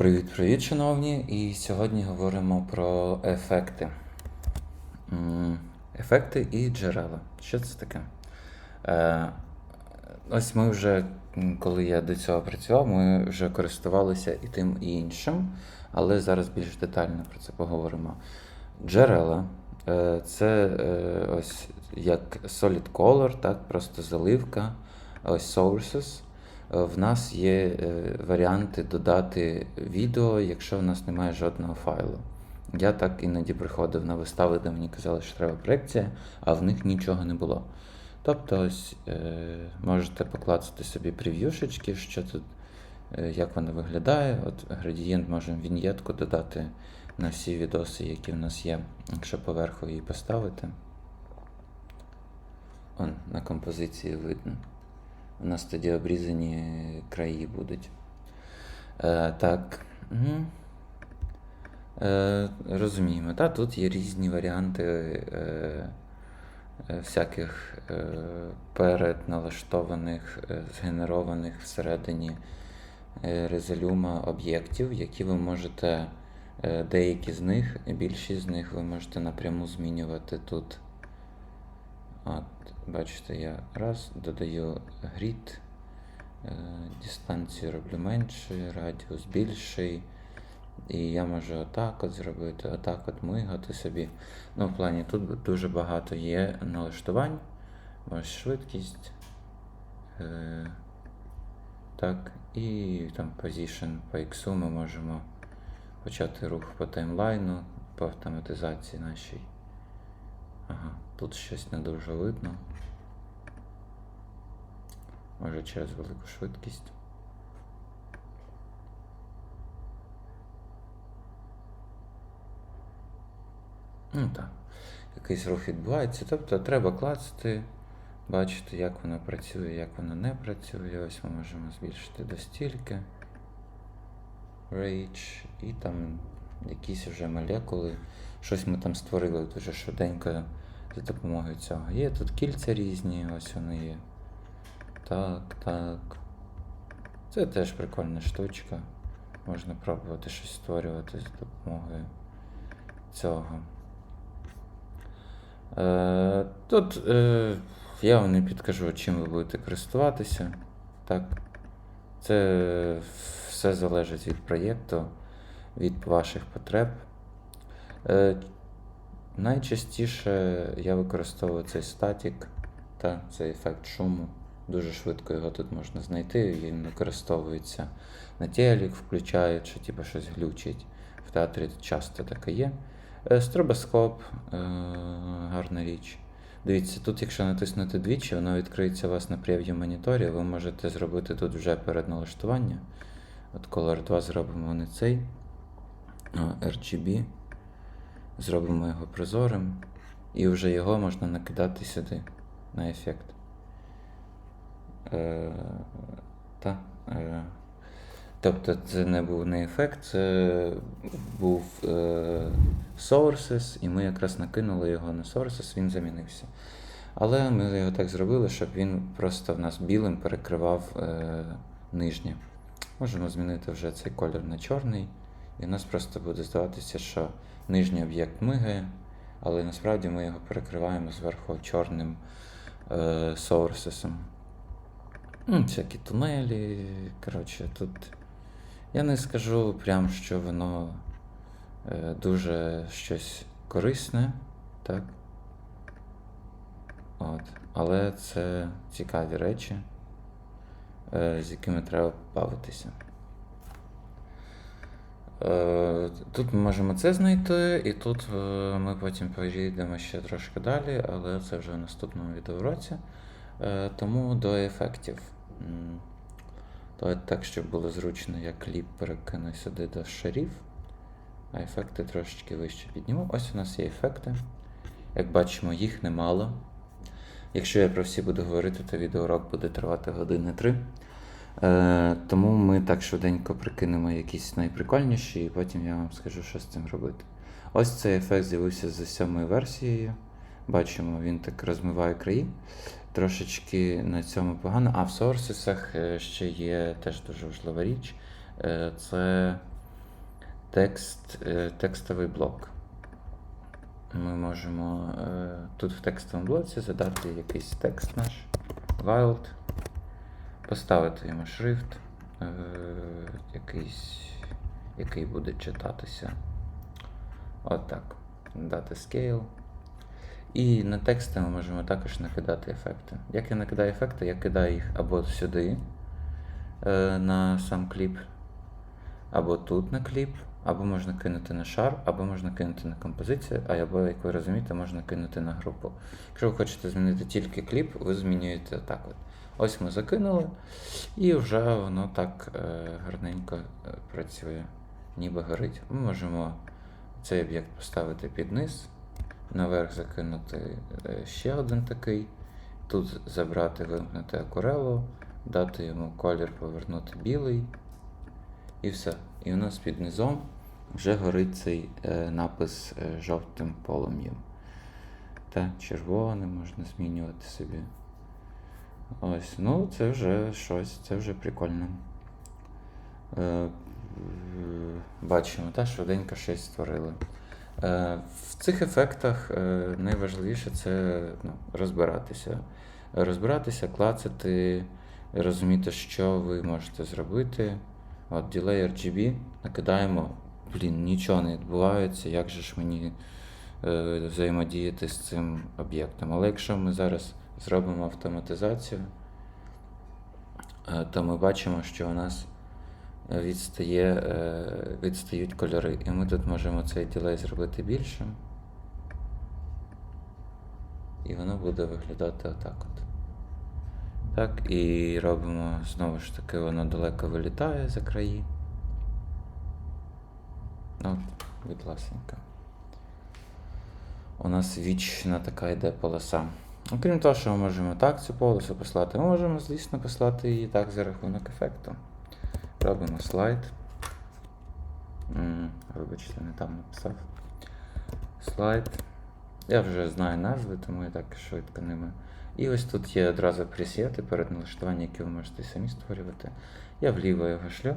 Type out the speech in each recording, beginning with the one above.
Привіт-привіт, шановні! І сьогодні говоримо про ефекти. Ефекти і джерела. Що це таке? Е, ось ми вже, коли я до цього працював, ми вже користувалися і тим, і іншим, але зараз більш детально про це поговоримо. Джерела е, це е, ось як solid color, так, просто заливка, ось sources. В нас є е, варіанти додати відео, якщо в нас немає жодного файлу. Я так іноді приходив на вистави, де мені казали, що треба проекція, а в них нічого не було. Тобто, ось е, можете поклацати собі прев'юшечки, що тут, е, як воно виглядає. От градієнт можемо віньєтку додати на всі відоси, які в нас є, якщо поверху її поставити. Он на композиції видно. У нас тоді обрізані краї будуть. Е, так. Угу. Е, розуміємо, та, тут є різні варіанти е, е, всяких е, передналаштованих, е, згенерованих всередині резолюма об'єктів, які ви можете, е, деякі з них, більшість з них ви можете напряму змінювати тут. От, бачите, я раз додаю grid, е, дистанцію роблю менше, радіус більший. І я можу отак от зробити, отак от мигати собі. Ну, в плані тут дуже багато є налаштувань. Ось швидкість. Е, так, і там position по X ми можемо почати рух по таймлайну, по автоматизації нашій. Ага, тут щось не дуже видно. Може через велику швидкість. Ну так, якийсь рух відбувається. Тобто треба клацати, бачити, як воно працює, як воно не працює. Ось ми можемо збільшити до стільки. Rage, і там якісь вже молекули. Щось ми там створили дуже швиденько за допомогою цього. Є тут кільця різні, ось вони є. Так, так. Це теж прикольна штучка. Можна пробувати щось створювати за допомогою цього. Е, Тут е, я вам не підкажу, чим ви будете користуватися. Так. Це все залежить від проєкту, від ваших потреб. Е, Найчастіше я використовую цей статік та цей ефект шуму. Дуже швидко його тут можна знайти. Він використовується на телек, включають, що типу, щось глючить. В театрі часто таке є. Е, Стробоскоп, е, гарна річ. Дивіться, тут, якщо натиснути двічі, воно відкриється у вас на прев'ю моніторі. Ви можете зробити тут вже передналаштування. От Color 2 зробимо не цей. RGB. Зробимо його прозорим. І вже його можна накидати сюди на ефект. Е, та, е, тобто це не був не ефект, це був е, sources, і ми якраз накинули його на sources, він замінився. Але ми його так зробили, щоб він просто в нас білим перекривав е, нижнє. Можемо змінити вже цей колір на чорний, і в нас просто буде здаватися, що нижній об'єкт мигає, але насправді ми його перекриваємо зверху чорним е, sources. Ну, Всякі тунелі. Коротше, тут я не скажу прям, що воно е, дуже щось корисне, так? От. Але це цікаві речі, е, з якими треба бавитися. Е, Тут ми можемо це знайти, і тут е, ми потім поїдемо ще трошки далі, але це вже в наступному відеоуроці. Е, Тому до ефектів. Давайте так, щоб було зручно, я кліп перекину сюди до шарів, а ефекти трошечки вище підніму. Ось у нас є ефекти. Як бачимо, їх немало. Якщо я про всі буду говорити, то відеоурок буде тривати години три. Е, тому ми так швиденько прикинемо якісь найприкольніші, і потім я вам скажу, що з цим робити. Ось цей ефект з'явився за сьомою версією. Бачимо, він так розмиває краї. Трошечки на цьому погано. А в сорсисах е, ще є теж дуже важлива річ. Е, Це текст, текстовий блок. Ми можемо тут в текстовому блоці задати якийсь текст наш, wild, поставити йому шрифт, е, якийсь, який буде читатися. Отак. Дати scale. І на тексти ми можемо також накидати ефекти. Як я накидаю ефекти, я кидаю їх або сюди е, на сам кліп, або тут на кліп, або можна кинути на шар, або можна кинути на композицію, або, як ви розумієте, можна кинути на групу. Якщо ви хочете змінити тільки кліп, ви змінюєте так от. Ось ми закинули, і вже воно так е, гарненько е, працює, ніби горить. Ми можемо цей об'єкт поставити під низ, наверх закинути е, ще один такий, тут забрати, вимкнути акурелу, дати йому колір, повернути білий, і все. І у нас під низом вже горить цей напис жовтим полум'ям. Та червоним можна змінювати собі. Ось, ну це вже щось, це вже прикольно. Е, бачимо, та швиденько щось створили. Е, в цих ефектах е, найважливіше це ну, розбиратися. Розбиратися, клацати, розуміти, що ви можете зробити. От Delay RGB накидаємо, блін, нічого не відбувається, як же ж мені е, взаємодіяти з цим об'єктом. Але якщо ми зараз зробимо автоматизацію, е, то ми бачимо, що у нас відстає, е, відстають кольори. І ми тут можемо цей ділей зробити більшим. І воно буде виглядати отак от. Так, і робимо знову ж таки, воно далеко вилітає за краї. От, будь ласенька. У нас вічна така йде полоса. Окрім того, що ми можемо так цю полосу послати, ми можемо, звісно, послати її так за рахунок ефекту. Робимо слайд. Вибачте, не там написав. Слайд. Я вже знаю назви, тому я так швидко ними. І ось тут є одразу пресети перед налаштуванням, які ви можете самі створювати. Я вліво його шлю.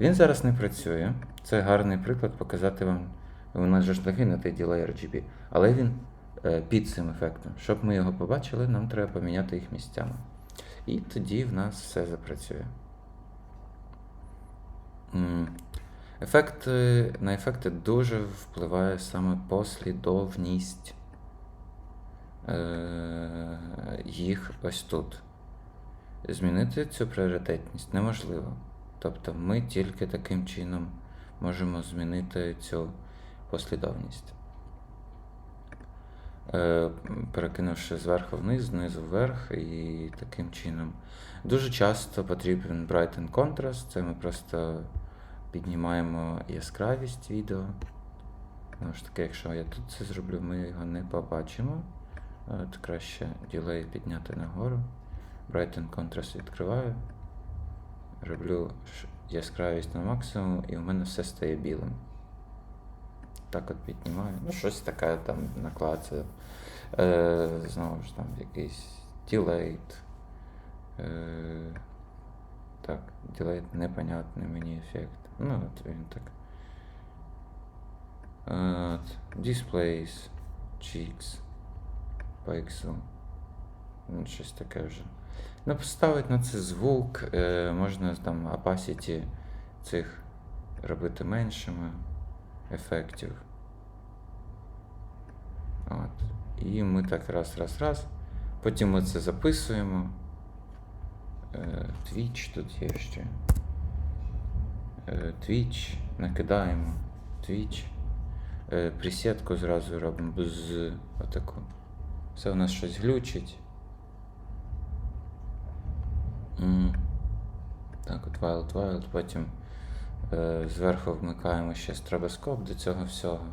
Він зараз не працює. Це гарний приклад показати вам. У нас же ж накинутий Delay RGB, але він під цим ефектом. Щоб ми його побачили, нам треба поміняти їх місцями. І тоді в нас все запрацює. Ефекти, на ефекти дуже впливає саме послідовність е, їх ось тут. Змінити цю пріоритетність неможливо. Тобто ми тільки таким чином можемо змінити цю послідовність. Е, перекинувши зверху вниз, знизу вверх і таким чином. Дуже часто потрібен Brighten Contrast, це ми просто піднімаємо яскравість відео. Знову ж таки, якщо я тут це зроблю, ми його не побачимо. От краще ділей підняти нагору. Brighten Contrast відкриваю. Роблю яскравість на максимум, і у мене все стає білим. Так от піднімаю. Ну, щось таке там наклацаю. Е, знову ж там якийсь delayed. Е, так, delayed непонятний мені ефект. Ну, от він так. От, displays, cheeks, pixel. Ну, щось таке вже. Ну, поставити на це звук, е, можна там opacity цих робити меншими ефектів. От. І ми так раз, раз, раз. Потім ми це записуємо. Е, Twitch тут є ще. Е, Twitch, накидаємо Twitch. Е, Присідку зразу робимо без отаку. Все у нас щось глючить. М. Так, от Wild Wild, потім е, зверху вмикаємо ще стробоскоп до цього всього.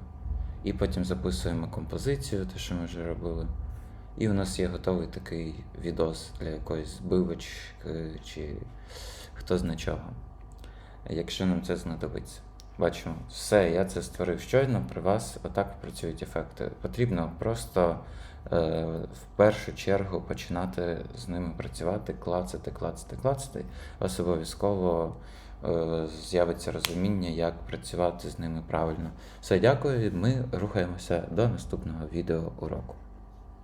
І потім записуємо композицію, те, що ми вже робили. І у нас є готовий такий відос для якоїсь збивочки чи хто зна чого. Якщо нам це знадобиться. Бачимо, все, я це створив щойно, при вас отак працюють ефекти. Потрібно просто е, в першу чергу починати з ними працювати, клацати, клацати, клацати. Вас обов'язково е, з'явиться розуміння, як працювати з ними правильно. Все, дякую. Ми рухаємося до наступного відео уроку.